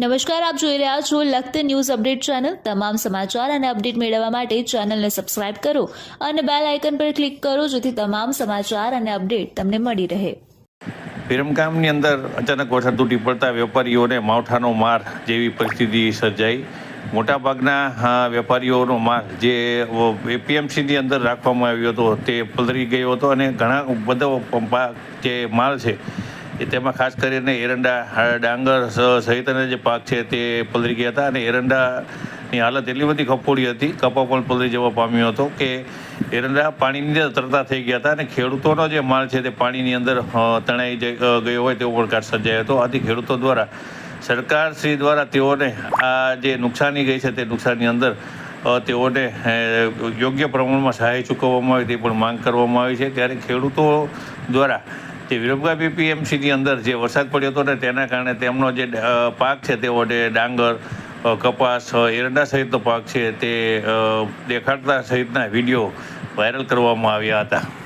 નમસ્કાર, આપ જોઈ રહ્યા છો લખત ન્યૂઝ અપડેટ ચેનલ. તમામ સમાચાર અને અપડેટ મેળવવા માટે ચેનલને સબસ્ક્રાઇબ કરો અને બેલ આઇકન પર ક્લિક કરો જેથી તમામ સમાચાર અને અપડેટ તમને મળી રહે. વિરમગામની અંદર અચાનક વરસાદ તૂટી પડતા વેપારીઓને માવઠાનો માર જેવી પરિસ્થિતિ સર્જાઈ. મોટાભાગના વેપારીઓનો માલ જે એપીએમસીની અંદર રાખવામાં આવ્યો હતો તે પલરી ગયો હતો અને ઘણા બધો જે માલ છે એ તેમાં ખાસ કરીને એરંડા ડાંગર સહિતના જે પાક છે તે પલરી ગયા હતા અને એરંડાની હાલત એટલી બધી ખપોડી હતી, કપા પણ પલરી જવા પામ્યો હતો કે એરંડા પાણીની અંદર તરતા થઈ ગયા હતા અને ખેડૂતોનો જે માલ છે તે પાણીની અંદર તણાઈ ગયો હોય તેવો પડકાર સર્જાયો હતો. આથી ખેડૂતો દ્વારા સરકાર શ્રી દ્વારા તેઓને આ જે નુકસાની ગઈ છે તે નુકસાનની અંદર તેઓને યોગ્ય પ્રમાણમાં સહાય ચૂકવવામાં આવે તે પણ માંગ કરવામાં આવી છે. ત્યારે ખેડૂતો દ્વારા જે વિરમગા બીપીએમસીની અંદર જે વરસાદ પડ્યો હતો ને તેના કારણે તેમનો જે પાક છે તેઓ જે ડાંગર કપાસ એરંડા સહિતનો પાક છે તે દેખાડતા સહિતના વીડિયો વાયરલ કરવામાં આવ્યા હતા.